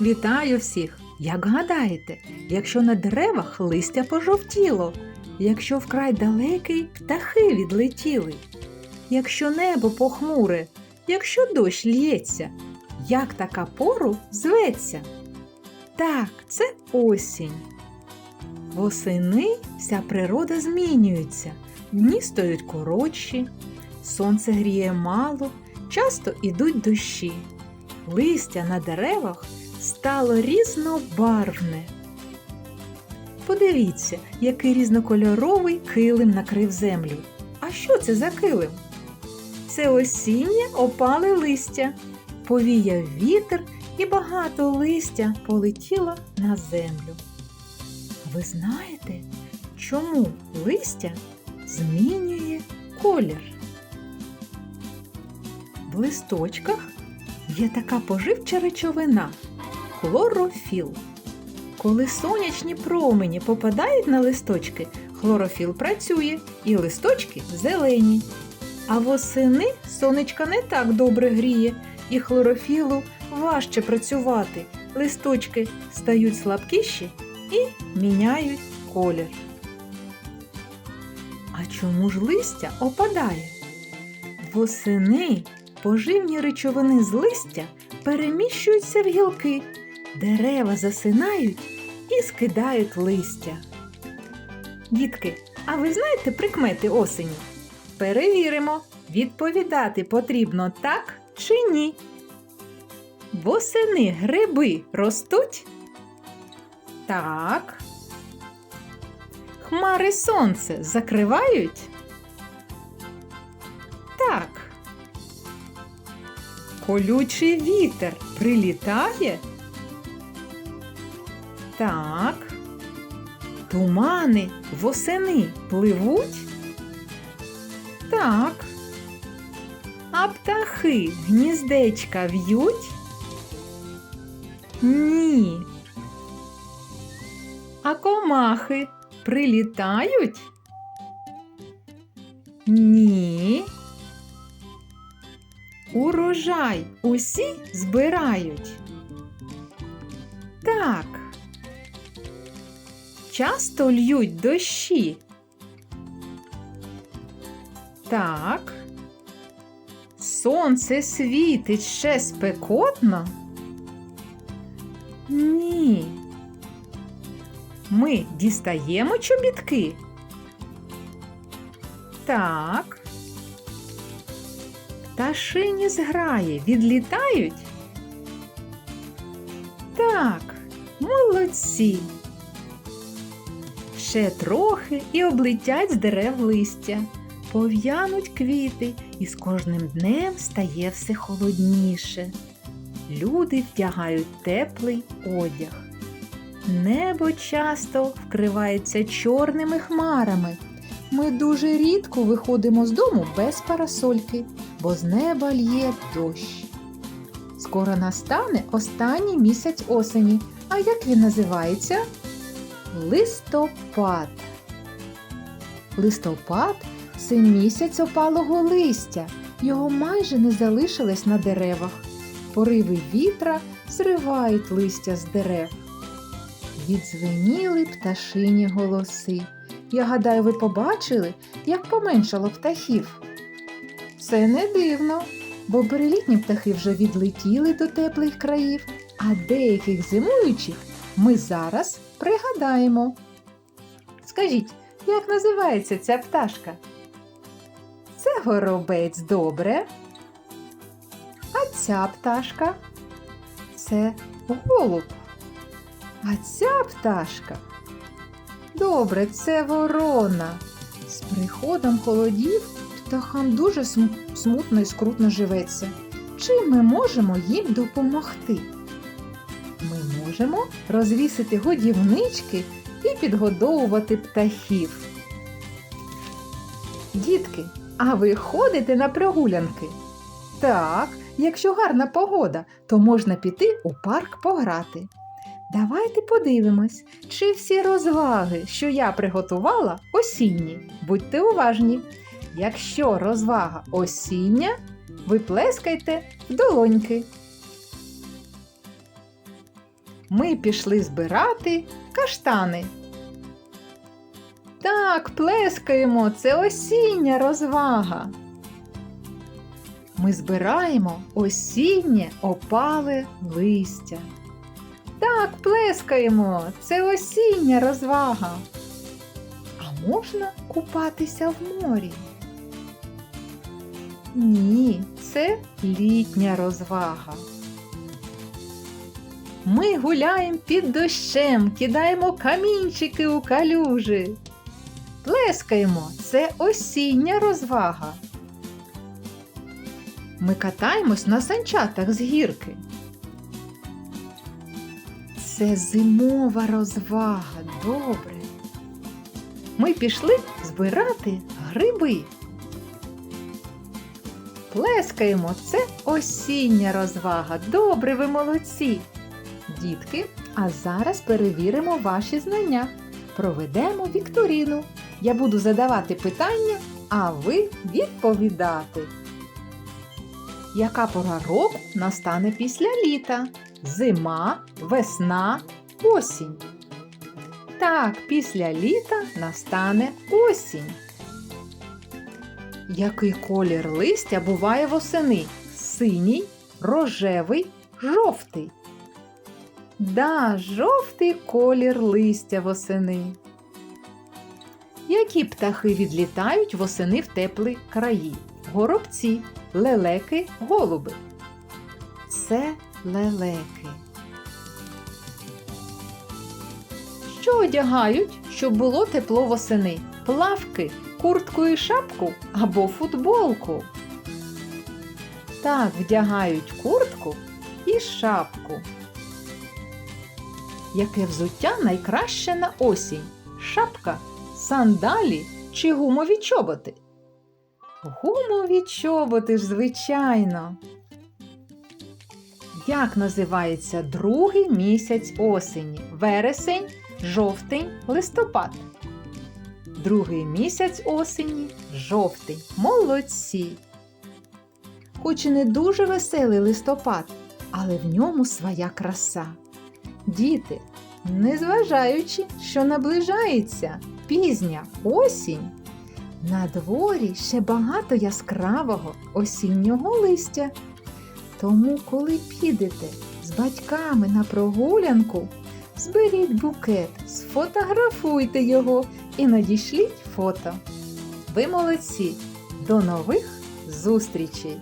Вітаю всіх! Як гадаєте, якщо на деревах листя пожовтіло, якщо вкрай далекий птахи відлетіли, якщо небо похмуре, якщо дощ лється, як така пору зветься? Так, це осінь. Восени вся природа змінюється, дні стають коротші, сонце гріє мало, часто ідуть дощі. Листя на деревах стало різнобарвне. Подивіться, який різнокольоровий килим накрив землю. А що це за килим? Це осіннє опале листя. Повіяв вітер і багато листя полетіло на землю. Ви знаєте, чому листя змінює колір? В листочках є така поживча речовина хлорофіл. Коли сонячні промені попадають на листочки, хлорофіл працює і листочки зелені. А восени сонечка не так добре гріє, і хлорофілу важче працювати. Листочки стають слабкіші і міняють колір. А чому ж листя опадає? Восени поживні речовини з листя переміщуються в гілки, дерева засинають і скидають листя. Дітки, а ви знаєте прикмети осені? Перевіримо, відповідати потрібно так чи ні. Восени гриби ростуть? Так. Хмари сонце закривають? Так. Колючий вітер прилітає? Так. Тумани восени пливуть? Так. А птахи гніздечка в'ють? Ні. А комахи прилітають? Ні. Урожай усі збирають. Так. Часто льють дощі. Так. Сонце світить ще спекотно? Ні. Ми дістаємо чобітки. Так. Пташині зграї відлітають? Так, молодці. Ще трохи і облетять з дерев листя, пов'януть квіти, і з кожним днем стає все холодніше. Люди вдягають теплий одяг. Небо часто вкривається чорними хмарами. Ми дуже рідко виходимо з дому без парасольки, бо з неба лє дощ. Скоро настане останній місяць осені. А як він називається? Листопад. Листопад це місяць опалого листя. Його майже не залишилось на деревах. Пориви вітра зривають листя з дерев. Відзвеніли пташині голоси. Я гадаю, ви побачили, як поменшало птахів. Це не дивно, бо перелітні птахи вже відлетіли до теплих країв, а деяких зимуючих ми зараз пригадаємо. Скажіть, як називається ця пташка? Це горобець добре. А ця пташка це голуб. А ця пташка Добре, це ворона. З приходом холодів птахам дуже см- смутно і скрутно живеться. Чим ми можемо їм допомогти? Ми можемо розвісити годівнички і підгодовувати птахів. Дітки, а ви ходите на прогулянки? Так, якщо гарна погода, то можна піти у парк пограти. Давайте подивимось, чи всі розваги, що я приготувала, осінні. Будьте уважні. Якщо розвага осіння, ви плескайте в долоньки. Ми пішли збирати каштани. Так, плескаємо, це осіння розвага. Ми збираємо осіннє опале листя. Так, плескаємо, це осіння розвага. А можна купатися в морі? Ні, це літня розвага. Ми гуляємо під дощем, кидаємо камінчики у калюжі. Плескаємо, це осіння розвага. Ми катаємось на санчатах з гірки. Це зимова розвага, добре. Ми пішли збирати гриби. Плескаємо, це осіння розвага. Добре, ви молодці. Дітки, а зараз перевіримо ваші знання. Проведемо вікторіну. Я буду задавати питання, а ви відповідати. Яка пора року настане після літа? Зима, весна, осінь. Так, після літа настане осінь. Який колір листя буває восени? Синій, рожевий, жовтий. Да, жовтий колір листя восени. Які птахи відлітають восени в теплі краї? Горобці, лелеки, голуби. Це лелеки. Що одягають, щоб було тепло восени? Плавки, куртку і шапку або футболку. Так, вдягають куртку і шапку. Яке взуття найкраще на осінь? Шапка, сандалі чи гумові чоботи? Гумові чоботи ж, звичайно. Як називається другий місяць осені? Вересень, жовтень, листопад. Другий місяць осені жовтий. Молодці. Хоч і не дуже веселий листопад, але в ньому своя краса. Діти, незважаючи, що наближається пізня осінь, на дворі ще багато яскравого осіннього листя. Тому, коли підете з батьками на прогулянку, зберіть букет, сфотографуйте його і надішліть фото. Ви молодці! До нових зустрічей!